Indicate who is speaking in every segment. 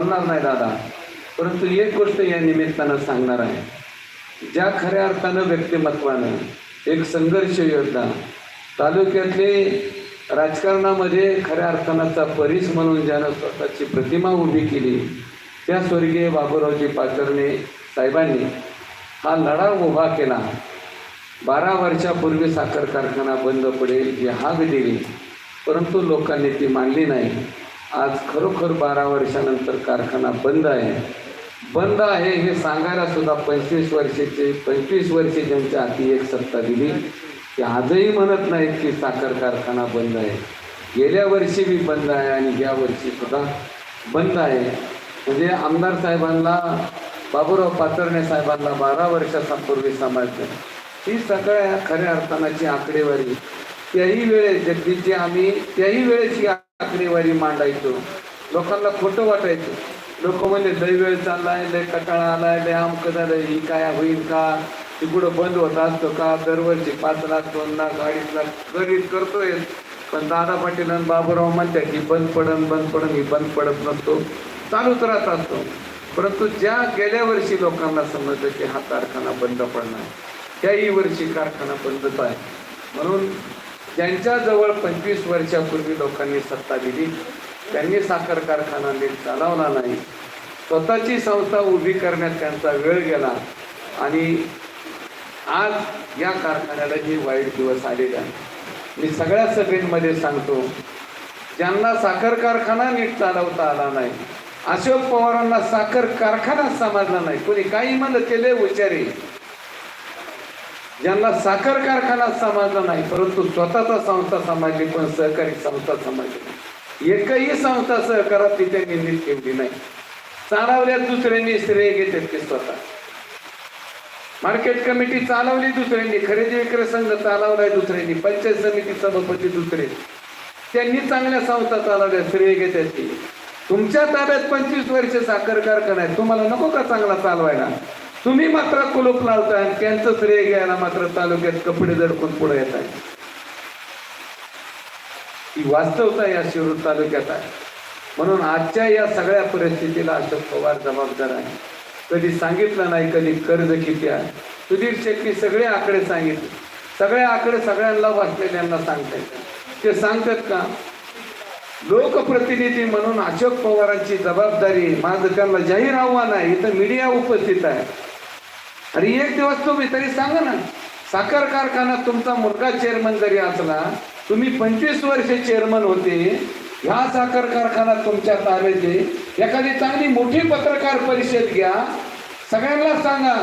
Speaker 1: बोलणार नाही दादा. परंतु एक गोष्ट या निमित्तानं सांगणार आहे. ज्या खऱ्या अर्थानं व्यक्तिमत्वानं एक संघर्ष योद्धा तालुक्यातले राजकारणामध्ये खऱ्या अर्थानाचा परीस म्हणून ज्यानं स्वतःची प्रतिमा उभी केली त्या स्वर्गीय बाबूरावजी पाचरणे साहेबांनी हा लढा उभा केला. बारा वर्षापूर्वी साखर कारखाना बंद पडेल ही हाक दिली परंतु लोकांनी ती मानली नाही. आज खरोखर बारा वर्षानंतर कारखाना बंद आहे. बंद आहे हे सांगायला सुद्धा पंचवीस वर्षाचे पंचवीस वर्षे ज्यांच्या हाती एक सत्ता दिली. ते आजही म्हणत नाहीत की साखर कारखाना बंद आहे. गेल्या वर्षी बी बंद आहे आणि या वर्षी सुद्धा बंद आहे. म्हणजे आमदार साहेबांना बाबूराव पाचरणे साहेबांना बारा वर्षापूर्वी सांभाळते ही सगळ्या खऱ्या अर्थानाची आकडेवारी त्याही वेळेस जगदीशजी आम्ही त्याही वेळेची आकडेवारी मांडायचो. लोकांना खोटं वाटायचं. लोक म्हणजे लय वेळ चाललाय लय कटाळा आलाय लय अमकं झालं ही काय होईल का? तिकडं बंद होत असतो का? दरवर्षी पाच लाख दोन लाख अडीच लाख गरीब करतोय. पण दादा पाटील आणि बाबूराव म्हणतात की बंद पडन बंद पडन ही बंद पडत नसतो. चालूच राहत असतो. परंतु ज्या गेल्या वर्षी लोकांना समजलं की हा कारखाना बंद पडणार त्याही वर्षी कारखाना बंदच आहे. म्हणून ज्यांच्याजवळ पंचवीस वर्षापूर्वी लोकांनी सत्ता दिली. त्यांनी साखर कारखाना नीट चालवला नाही. स्वतःची संस्था उभी करण्यात त्यांचा वेळ गेला. आणि आज या कारखान्याला हे वाईट दिवस आलेले आहे मी सगळ्या सभेमध्ये सांगतो ज्यांना साखर कारखाना नीट चालवता आला नाही अशोक पवारांना साखर कारखाना समजला नाही. कोणी काही म्हणलं केले लय हुशारी. ज्यांना साखर कारखाना समजला नाही परंतु स्वतःचा संस्था समाजली पण सहकारी संस्था समाजली. एकही संस्था सहकारात तिथे निंदित ठेवली नाही. चालवल्या दुसऱ्यांनी श्रेय घेतात ते स्वतः. मार्केट कमिटी चालवली दुसऱ्यांनी खरेदी विक्री संघ चालवलाय दुसऱ्यांनी पंचायत समिती सभापती दुसरे त्यांनी चांगल्या संस्था चालवल्या श्रेय घेतात की. तुमच्या ताब्यात पंचवीस वर्ष साखर कारखाना आहे तुम्हाला नको का चांगला चालवायला? तुम्ही मात्र कुलूप लावताय आणि त्यांचं श्रेय घ्यायला मात्र तालुक्यात कपडे दडकून पुढे येत आहे ही वास्तवता या शिरूर तालुक्यात आहे. म्हणून आजच्या या सगळ्या परिस्थितीला अशोक पवार जबाबदार आहे. कधी सांगितलं नाही कधी कर्ज किती आहे. सुधीर शेट्टी सगळे आकडे सांगितले. सगळे आकडे सगळ्यांना वाचलेल्यांना सांगता येतात. ते सांगतात का? लोकप्रतिनिधी म्हणून अशोक पवारांची जबाबदारी माझं त्यांना जाहीर आव्हान आहे. इथं मीडिया उपस्थित आहे. आणि एक दिवस तुम्ही तरी सांगा ना. साखर कारखाना तुमचा मुलगा चेअरमन जरी असला तुम्ही पंचवीस वर्ष चेअरमन होते. ह्या साखर कारखाना तुमच्या ताब्यात आहे. एखादी चांगली मोठी पत्रकार परिषद घ्या. सगळ्यांना सांगा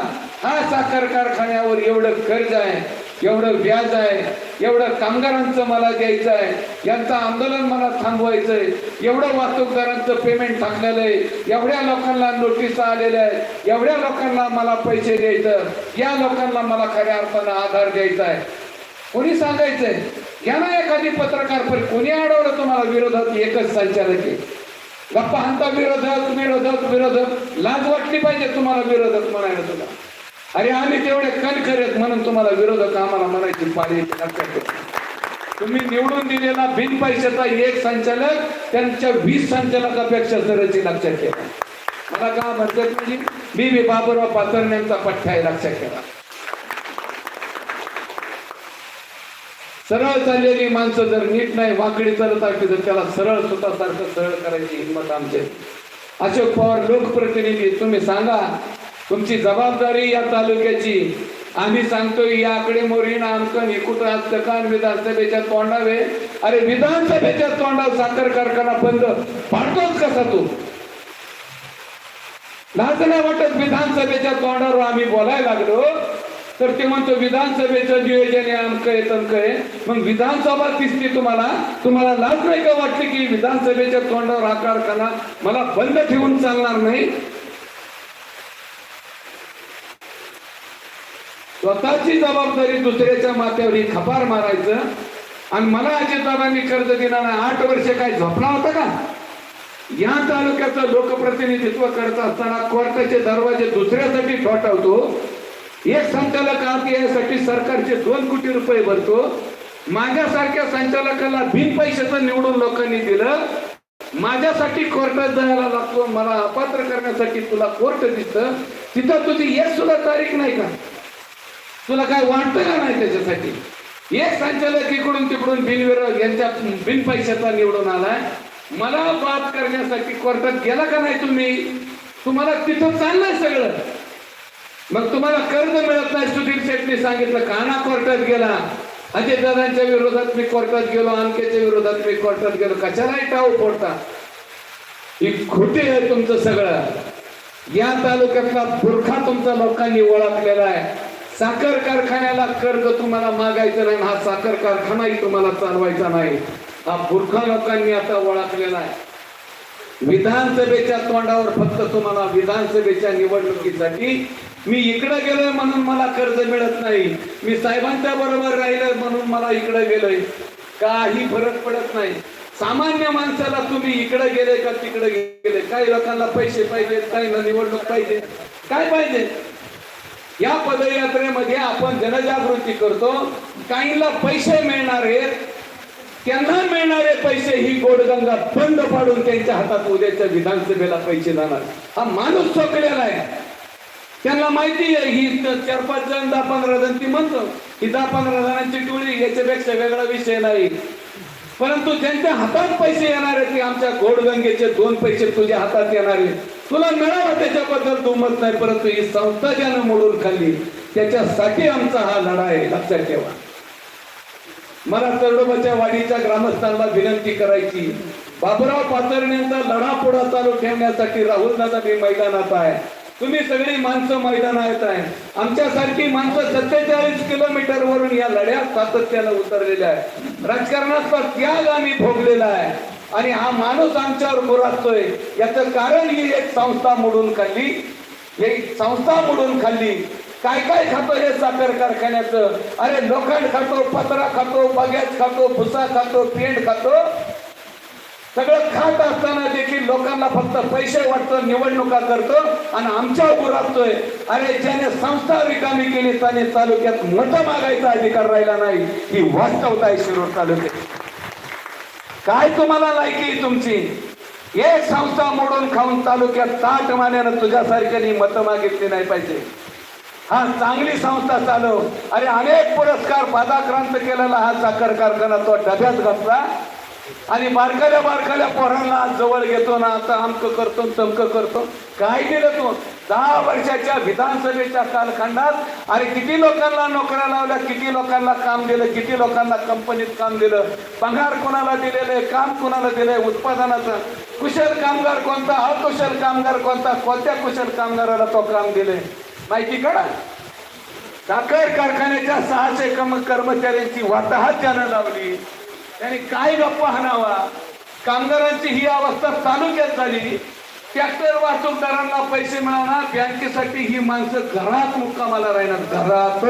Speaker 1: हा साखर कारखान्यावर एवढं कर्ज आहे. एवढं व्याज आहे एवढं कामगारांचं मला द्यायचं आहे यांचं आंदोलन मला थांबवायचं आहे एवढं वाहतूकदारांचं पेमेंट थांबलेलं आहे एवढ्या लोकांना नोटीस आलेल्या आहेत एवढ्या लोकांना मला पैसे द्यायचं या लोकांना मला खऱ्या अर्थानं आधार द्यायचा आहे. कोणी सांगायचंय? या ना एखादी पत्रकार पण कोणी अडवलं तुम्हाला विरोधात? एकच संचालक आहे. गप्पा हंता विरोधक विरोधक विरोधक लाज वाटली पाहिजे तुम्हाला विरोधक म्हणायला तुला अरे आम्ही तेवढे कणखरेत म्हणून तुम्हाला विरोधक आम्हाला म्हणायची पाळी तुम्ही निवडून दिलेला बिन पैशाचा एक संचालक त्यांच्या वीस संचालकापेक्षा सरची लक्षात ठेवा. मला का म्हणतात म्हणजे मी बी बाबूराव पाचरण्यांचा पठ्ठा आहे लक्षात ठेवा. सरळ चाललेली माणसं जर नीट नाही वाकडी चालत असली तर त्याला सरळ स्वतःसारखं सरळ करायची हिंमत आमची अशोक पवार लोकप्रतिनिधी तुम्ही सांगा तुमची जबाबदारी या तालुक्याची. आम्ही सांगतोय या आकडेमोरी ना अंकन हे कुठं विधानसभेच्या तोंडावे अरे विधानसभेच्या तोंडावर साखर कारखाना बंद. पाडतोच कसा तू? लाज नाही वाटत विधानसभेच्या तोंडावर आम्ही बोलायला लागलो. तर ते म्हणतो विधानसभेचं नियोजन आहे अमकं आहे तमकं आहे. मग विधानसभा दिसते तुम्हाला. तुम्हाला लाज नाही का वाटते की विधानसभेच्या तोंडावर हा कारखाना मला बंद ठेवून चालणार नाही. स्वतःची जबाबदारी दुसऱ्याच्या माथ्यावर ही खपार मारायचं आणि मला अजितदादांनी कर्ज दिला नाही आठ वर्ष काय झोपला होता का? या तालुक्याचं लोकप्रतिनिधित्व करत असताना कोर्टाचे दरवाजे दुसऱ्यासाठी ठोठावतो. एक संचालक आत यासाठी सरकारचे दोन कोटी रुपये भरतो. माझ्यासारख्या संचालकाला बिन पैशाचं निवडून लोकांनी दिलं. माझ्यासाठी कोर्टात जायला लागतो. मला अपात्र करण्यासाठी तुला कोर्ट दिसतं. तिथं तुझी एक सुद्धा तारीख नाही का? तुला काय वाटतं का नाही त्याच्यासाठी? एक संचालक इकडून तिकडून बिनविरोध यांच्या बिन पैशाचा निवडून आलाय. मला बात करण्यासाठी कोर्टात गेला का नाही तुम्ही? तुम्हाला तिथं चाललंय सगळं. मग तुम्हाला कर्ज मिळत नाही सुधीर शेट्टी सांगितलं काना कोर्टात गेला. अजय दादांच्या विरोधात मी कोर्टात गेलो अनकेच्या विरोधात मी कोर्टात गेलो. कशालाही टाळू फोडता. ही खोटी आहे तुमचं सगळं. या तालुक्यातला बुरखा तुमचा लोकांनी ओळखलेला आहे. साखर कारखान्याला कर्ज तुम्हाला मागायचं नाही हा साखर कारखानाही तुम्हाला चालवायचा नाही. हा बुरखा लोकांनी आता ओळखलेला आहे. विधानसभेच्या तोंडावर फक्त तुम्हाला विधानसभेच्या निवडणुकीसाठी मी इकडे गेलोय म्हणून मला कर्ज मिळत नाही. मी साहेबांच्या बरोबर राहिलोय म्हणून मला इकडे गेलोय. काही फरक पडत नाही. सामान्य माणसाला तुम्ही इकडे गेले का तिकडे गेले? काही लोकांना पैसे पाहिजेत काही निवडणूक पाहिजे. काय पाहिजे? या पदयात्रेमध्ये आपण जनजागृती करतो. काहींना पैसे मिळणार आहेत. त्यांना मिळणारे पैसे ही गोडगंगा बंद पाडून त्यांच्या हातात उद्याच्या विधानसभेला पैसे जाणार. हा माणूस चोकलेला आहे. त्यांना माहिती आहे ही चार पाच जण दहा पंधरा जण ती म्हणतो ही दहा पंधरा जणांची टोळी याच्यापेक्षा वेगळा विषय नाही. परंतु ज्यांच्या हातात पैसे येणार आहेत ते आमच्या गोडगंगेचे दोन पैसे तुझ्या हातात येणार आहेत. तुला मिळावं त्याच्याबद्दल दुमत नाही परंतु ही संस्था ज्यानं मोडून खाल्ली त्याच्यासाठी आमचा हा लढा आहे. लक्षात ठेवा. मला तरडोबाच्या वाडीच्या ग्रामस्थांना विनंती करायची. बाबुराव पातर्णींचा लढा पुढा चालू ठेवण्यासाठी राहुल दादा मी मैदानात आहे. तुम्ही सगळी माणसं मैदानात आहे. आमच्यासारखी माणसं सत्तेचाळीस किलोमीटर वरून या लढ्यात सातत्यानं उतरलेल्या आहे. राजकारणाचा त्याग आम्ही भोगलेला आहे. आणि हा माणूस आमच्यावर मुरादतोय याचं कारण ही एक संस्था मोडून खाल्ली. एक संस्था मोडून खाल्ली. काय काय खातो हे साखर कारखान्याचं? अरे लोखंड खातो पत्रा खातो बग्याच खातो भुसा खातो पेंट खातो. सगळं खात असताना देखील लोकांना फक्त पैसे वाटतो निवडणुका करतो आणि आमच्या उभारतोय अरे ज्याने संस्था रिकामी केली त्याने तालुक्यात मोठा मागायचा अधिकार राहिला नाही. ही वास्तवता आहे शिरूर तालुक्यात. काय तुम्हाला लायकी आहे तुमची? एक संस्था मोडून खाऊन तालुक्यात ताट मान्यानं तुझ्यासारख्यानी मतं मागितली नाही पाहिजे. हा चांगली संस्था चालव. अरे अनेक पुरस्कार पादाक्रांत केलेला हा साखर कारखाना तो डब्यात घातला. आणि बारकाल्या बारकाल्या पोरांना जवळ घेतो ना आता अमकं करतो न तमकं करतो. काय दिलं तू? दहा वर्षाच्या विधानसभेच्या कालखंडात आणि किती लोकांना नोकऱ्या लावल्या किती लोकांना काम दिलं किती लोकांना कंपनीत काम दिलं पगार कोणाला दिलेलं काम कोणाला दिलंय उत्पादनाचं? कुशल कामगार कोणता अकुशल कामगार कोणता कोणत्या कुशल कामगाराला तो काम दिले माहिती करा साखर कारखान्याच्या सहाशे कम कर्मचाऱ्यांची वाताहत त्यानं लावली. त्याने काय गप्पा हाणावा? कामगारांची ही अवस्था तालुक्यात झाली. ट्रॅक्टर वाहतूकदारांना पैसे मिळाणार बँकेसाठी ही माणसं घरात मुक्कामाला राहणार घरात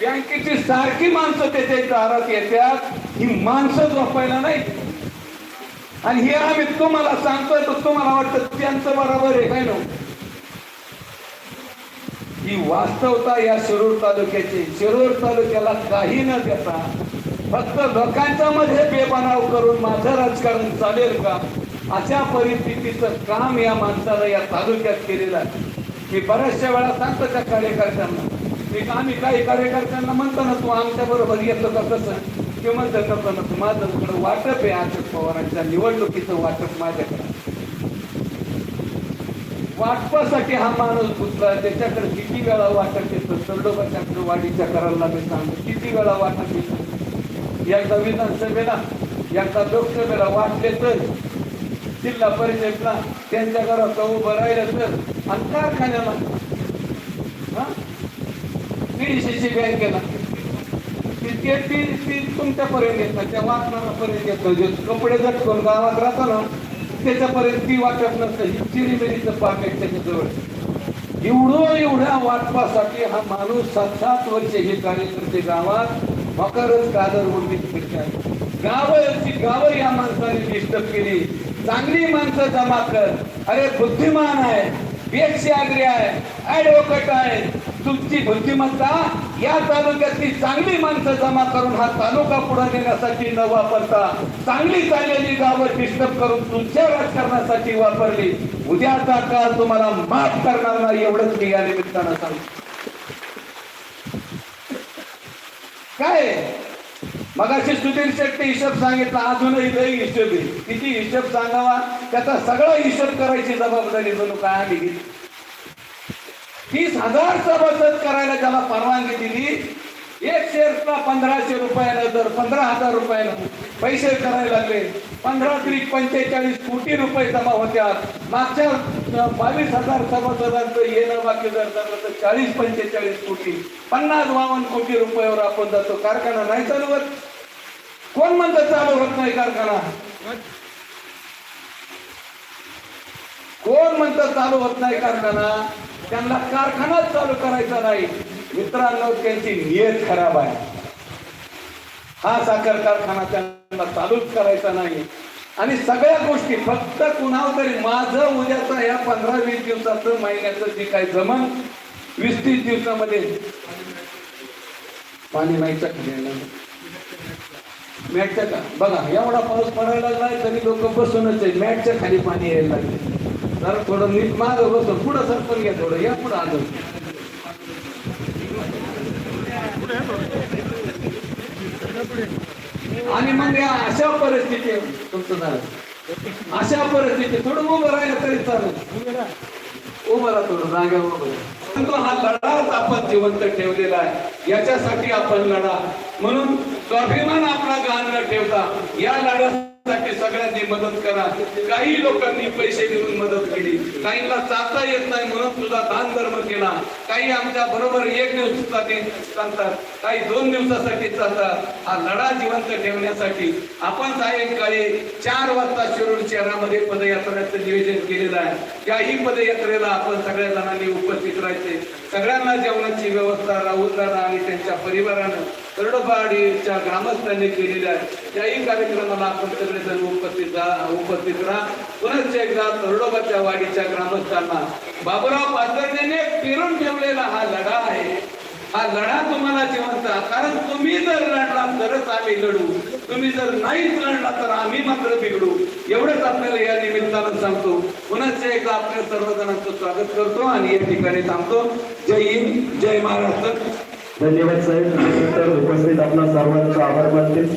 Speaker 1: बँकेची सारखी माणसं त्याच्या दारात येतात ही माणसं झोपायला नाही. आणि हे आम्ही तुम्हाला सांगतोय तर तुम्हाला वाटतं त्यांचं बरोबर आहे काय ना ही वास्तवता या शिरूर तालुक्याची शिरूर तालुक्याला काही न देता फक्त लोकांच्या मध्ये बेबनाव करून माझं राजकारण चालेल का? अशा परिस्थितीचं काम या माणसाला या तालुक्यात केलेलं आहे. मी बऱ्याचशा वेळा सांगतो त्या कार्यकर्त्यांना. मी आम्ही काही कार्यकर्त्यांना म्हणतो ना तू आमच्या बरोबर येतो का कसं ते म्हणतं कसं ना तू माझं इकडं वाटप आहे अशोक पवारांच्या निवडणुकीचं वाटप माझ्याकडे. वाटपासाठी हा माणूस पुतला त्याच्याकडे किती वेळा वाटप येतं? चंडोबाच्याकडे वाडीच्या करायला मी सांगतो किती वेळा वाटप येतं? एकदा विधानसभेला एकदा लोकसभेला वाटले तर जिल्हा परिषदला त्यांच्या घरात उभं राहिलं तर आणि कारखान्याला. पीडीसीची बँकेला ती ते ती ती तुमच्यापर्यंत येत नाही त्या वाचनापर्यंत येतं नाही कपडे झटकून गावात राहतो ना त्याच्यापर्यंत ती वाटत नसतं. ही चिरीमिरीचं पाक आहे त्याच्याजवळ. एवढं एवढ्या वाटपासाठी हा माणूस सात सात वर्ष हे कार्यकर्ते गावात. मकरच कादर उडवीत आहे गावची गावं या माणसाने डिस्टर्ब केली. चांगली माणसं जमा कर. अरे बुद्धिमान आहे. बेक्षाग्री आहे. ऍडव्होकेट आहे. तुमची बुद्धिमत्ता या तालुक्यातली चांगली माणसं जमा करून हा तालुका पुढे नेण्यासाठी न वापरता चांगली चाललेली गावं डिस्टर्ब करून तुमच्या राजकारणासाठी वापरली. उद्याचा काळ तुम्हाला माफ करणार नाही एवढंच मी या निमित्तानं सांगतो. काय? मगाशी सुधीर शेट्टी हिशोब सांगितला अजूनही लई हिशोब आहे. किती हिशोब सांगावा? त्याचा सगळा हिशोब करायची जबाबदारी जणू काय आली तीस हजार सभासद करायला त्याला परवानगी दिली एक शेअर्सला पंधराशे रुपयानं दर पंधरा हजार रुपयानं पैसे करायला लागले पंधरा त्रिक पंचेचाळीस कोटी रुपये जमा होत्या. मागच्या बावीस हजार सभासदांचं येणं बाकी जर झालं तर चाळीस पंचेचाळीस कोटी पन्नास बावन्न कोटी रुपयावर आपण जातो. कारखाना नाही चालवत. कोण म्हणतं चालू होत नाही कारखाना? कोण म्हणतं चालू होत नाही कारखाना? त्यांना कारखानाच चालू करायचा नाही. मित्रांनो त्यांची नियत खराब आहे. हा साखर कारखाना त्यांना चालूच करायचा नाही. आणि सगळ्या गोष्टी फक्त कुणावर तरी माझं उद्याचं या पंधरा वीस दिवसाचं महिन्याचं जे काय जमन वीस तीस दिवसामध्ये पाणी माहिती मॅटच्या का? बघा एवढा पाऊस पडायला लागलाय तरी लोक बसूनच आहे मॅटच्या खाली पाणी यायला लागले जरा थोडं नीट माग बसून पुढं सरपण घ्या थोडं. या पुढं आलं. आणि मग या अशा परिस्थिती तुमचं झालं. अशा परिस्थिती थोडं उभं राहिलं तरी चालेल. उभं राहा थोडं जागा उभं परंतु हा लढाच आपण जिवंत ठेवलेला आहे. याच्यासाठी आपण लढा. म्हणून स्वाभिमान आपला गहाण न ठेवता या लढ्यासाठी सगळ्यांनी मदत करा. काही लोकांनी पैसे देऊन मदत केली. काहींना चालता येत नाही म्हणून तुझा दान धर्म केला. काही आमच्या बरोबर एक दिवसासाठी चालतात. काही दोन दिवसासाठी चालतात. हा लढा जिवंत ठेवण्यासाठी आपण सायंकाळी चार वाजता शिरूर शहरामध्ये पदयात्रेचं नियोजन केलेलं आहे. त्याही पदयात्रेला आपण सगळ्या जणांनी उपस्थित राहायचे. सगळ्यांना जेवणाची व्यवस्था राहुल दादा आणि त्यांच्या परिवारानं तरडोबाडीच्या ग्रामस्थांनी केलेल्या त्याही कार्यक्रमाला आपण सगळेजण उपस्थित उपस्थित राहा. पुनश्च एकदा तरडोबाच्या वाडीच्या ग्रामस्थांना बाबुराव पाचरण्याने पेरून ठेवलेला हा लढा आहे. हा लढा तुम्हाला जिवंत कारण तुम्ही जर लढला तरच आम्ही लढू. तुम्ही जर नाहीच लढला तर आम्ही मात्र बिघडू. एवढंच आपल्याला या निमित्तानं सांगतो. पुनश्च एकदा आपल्या सर्वजणांचं स्वागत करतो आणि या ठिकाणी थांबतो. जय हिंद जय महाराष्ट्र.
Speaker 2: धन्यवाद साहेब. उपस्थित आपला सर्वांचा आभार मानते.